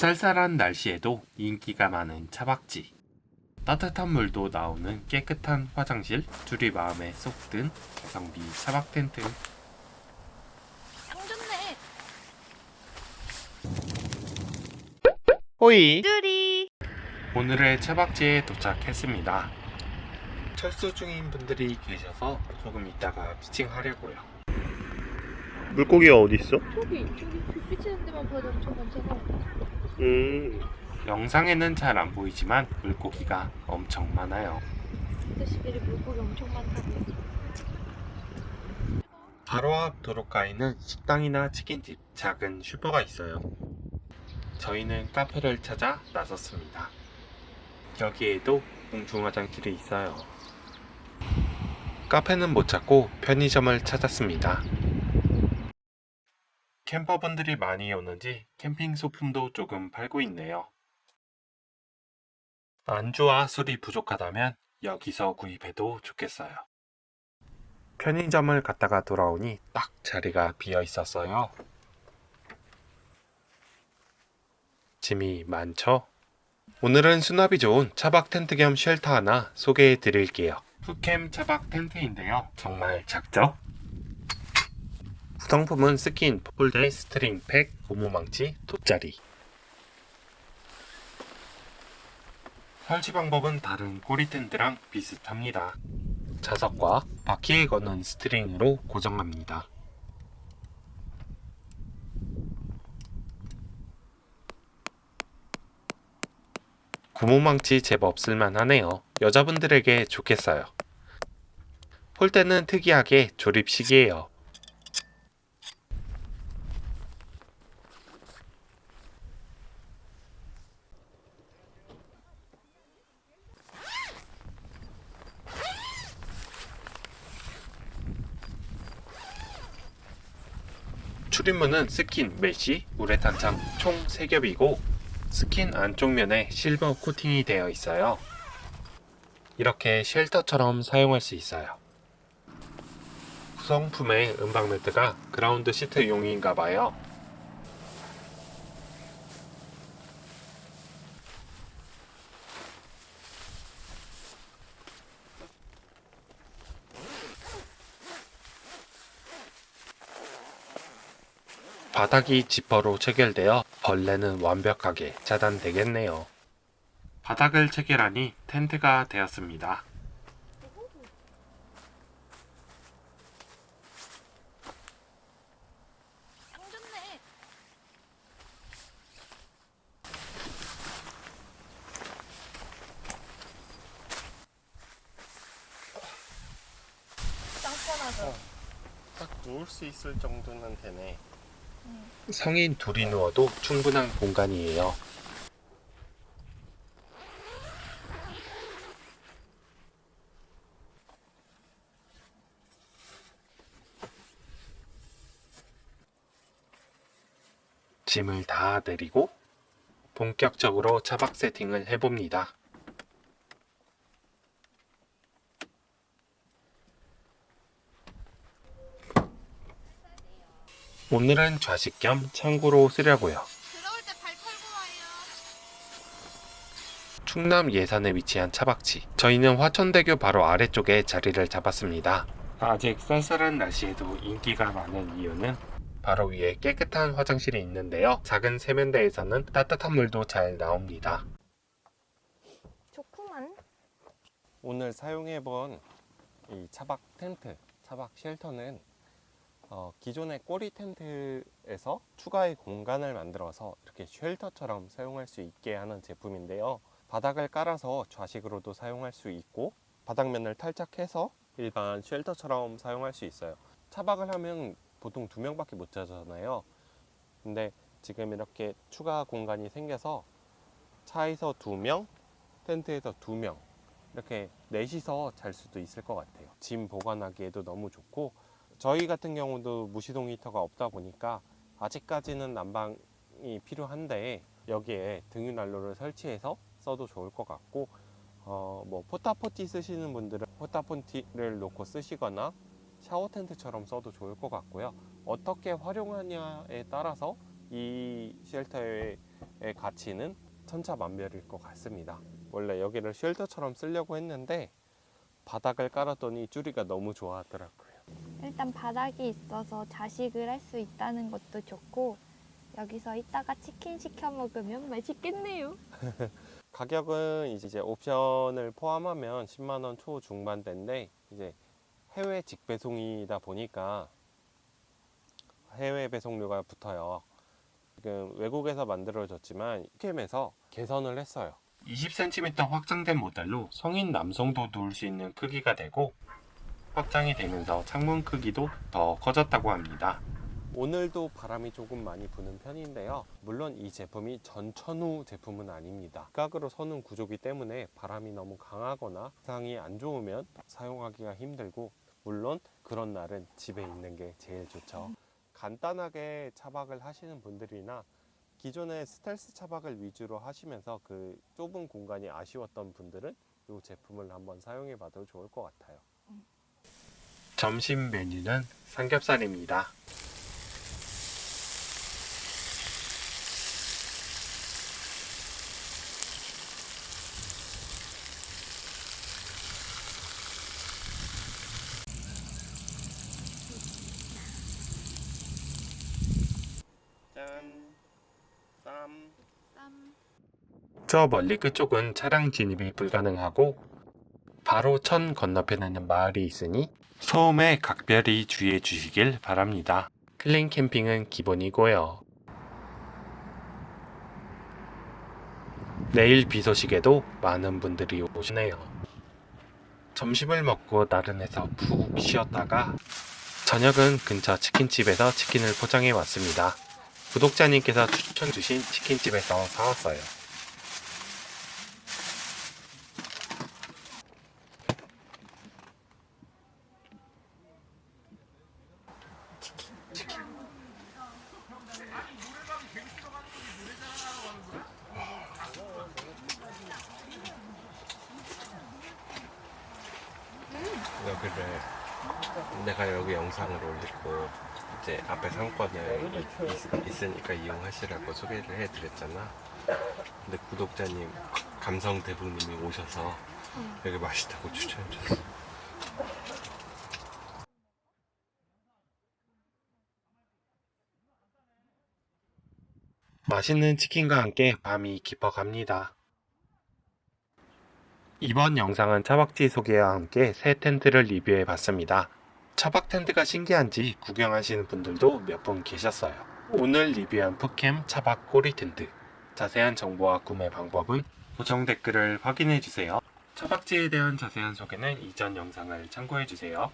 쌀쌀한 날씨에도 인기가 많은 차박지. 따뜻한 물도 나오는 깨끗한 화장실, 둘이 마음에 쏙 든 가성비 차박 텐트. 상 좋네. 호이! 뚜리. 오늘의 차박지에 도착했습니다. 철수 중인 분들이 계셔서 조금 이따가 피칭하려고요. 물고기가 어디 있어? 저기 저기 불 비치는 데만 봐도 엄청 많잖아. 음. 영상에는 잘 안 보이지만 물고기가 엄청 많아요. 아저씨들이 물고기 엄청 많다고. 바로 앞 도로가에는 식당이나 치킨집, 작은 슈퍼가 있어요. 저희는 카페를 찾아 나섰습니다. 여기에도 공중 화장실이 있어요. 카페는 못 찾고 편의점을 찾았습니다. 캠퍼분들이 많이 오는지 캠핑 소품도 조금 팔고 있네요. 안주와 술이 부족하다면 여기서 구입해도 좋겠어요. 편의점을 갔다가 돌아오니 딱 자리가 비어 있었어요. 짐이 많죠? 오늘은 수납이 좋은 차박 텐트 겸 쉘터 하나 소개해 드릴게요. 푸캠 차박 텐트인데요. 정말 작죠? 구성품은 스킨, 폴대, 스트링 팩, 고무망치, 돗자리. 설치 방법은 다른 꼬리 텐트랑 비슷합니다. 자석과 바퀴에 거는 스트링으로 고정합니다. 구모망치 제법 쓸만하네요. 여자분들에게 좋겠어요. 폴대는 특이하게 조립식이에요. 출입문은 스킨, 메쉬, 우레탄창 총 3겹이고 스킨 안쪽 면에 실버 코팅이 되어 있어요. 이렇게 쉘터처럼 사용할 수 있어요. 구성품의 음방 매트가 그라운드 시트 용인가 봐요. 바닥이 지퍼로 체결되어 벌레는 완벽하게 차단되겠네요. 바닥을 체결하니 텐트가 되었습니다. 편하죠. 딱 누울 수 있을 정도는 되네. 성인 둘이 누워도 충분한 공간이에요. 짐을 다 내리고 본격적으로 차박 세팅을 해봅니다. 오늘은 좌식 겸 창고로 쓰려고요. 충남 예산에 위치한 차박지. 저희는 화천대교 바로 아래쪽에 자리를 잡았습니다. 아직 쌀쌀한 날씨에도 인기가 많은 이유는 바로 위에 깨끗한 화장실이 있는데요. 작은 세면대에서는 따뜻한 물도 잘 나옵니다. 좋구만. 오늘 사용해본 이 차박 텐트, 차박 쉘터는 어, 기존의 꼬리 텐트에서 추가의 공간을 만들어서 이렇게 쉘터처럼 사용할 수 있게 하는 제품인데요. 바닥을 깔아서 좌식으로도 사용할 수 있고 바닥면을 탈착해서 일반 쉘터처럼 사용할 수 있어요. 차박을 하면 보통 두 명밖에 못 자잖아요. 근데 지금 이렇게 추가 공간이 생겨서 차에서 두 명, 텐트에서 두 명, 이렇게 넷이서 잘 수도 있을 것 같아요. 짐 보관하기에도 너무 좋고 저희 같은 경우도 무시동 히터가 없다 보니까 아직까지는 난방이 필요한데 여기에 등유 난로를 설치해서 써도 좋을 것 같고 어, 뭐 포타포티 쓰시는 분들은 포타포티를 놓고 쓰시거나 샤워 텐트처럼 써도 좋을 것 같고요. 어떻게 활용하냐에 따라서 이 쉘터의 가치는 천차만별일 것 같습니다. 원래 여기를 쉘터처럼 쓰려고 했는데 바닥을 깔았더니 쭈리가 너무 좋아하더라고요. 일단 바닥이 있어서 자식을 할 수 있다는 것도 좋고 여기서 이따가 치킨 시켜 먹으면 맛있겠네요. 가격은 이제 옵션을 포함하면 10만 원 초 중반대인데 이제 해외 직배송이다 보니까 해외 배송료가 붙어요. 지금 외국에서 만들어졌지만 캠에서 개선을 했어요. 20cm 확장된 모델로 성인 남성도 누울 수 있는 크기가 되고 확장이 되면서 창문 크기도 더 커졌다고 합니다. 오늘도 바람이 조금 많이 부는 편인데요. 물론 이 제품이 전천후 제품은 아닙니다. 각으로 서는 구조기 때문에 바람이 너무 강하거나 상이 안 좋으면 사용하기가 힘들고 물론 그런 날은 집에 있는 게 제일 좋죠. 간단하게 차박을 하시는 분들이나 기존의 스텔스 차박을 위주로 하시면서 그 좁은 공간이 아쉬웠던 분들은 이 제품을 한번 사용해 봐도 좋을 것 같아요. 점심 메뉴는 삼겹살입니다. 짠! 쌈! 쌈. 저 멀리 끝쪽은 차량 진입이 불가능하고 바로 천 건너편에는 마을이 있으니 소음에 각별히 주의해 주시길 바랍니다. 클린 캠핑은 기본이고요. 내일 비 소식에도 많은 분들이 오시네요. 점심을 먹고 나른해서 푹 쉬었다가 저녁은 근처 치킨집에서 치킨을 포장해 왔습니다. 구독자님께서 추천 주신 치킨집에서 사왔어요. 여기를 내가 여기 영상을 올리고 이제 앞에 상권을 있, 있으니까 이용하시라고 소개를 해드렸잖아. 근데 구독자님 감성 대부님이 오셔서 여기 맛있다고 추천해줬어. 맛있는 치킨과 함께 밤이 깊어갑니다. 이번 영상은 차박지 소개와 함께 새 텐트를 리뷰해 봤습니다. 차박 텐트가 신기한지 구경하시는 분들도 몇 분 계셨어요. 오늘 리뷰한 푸캠 차박 꼬리 텐트. 자세한 정보와 구매 방법은 고정 댓글을 확인해 주세요. 차박지에 대한 자세한 소개는 이전 영상을 참고해 주세요.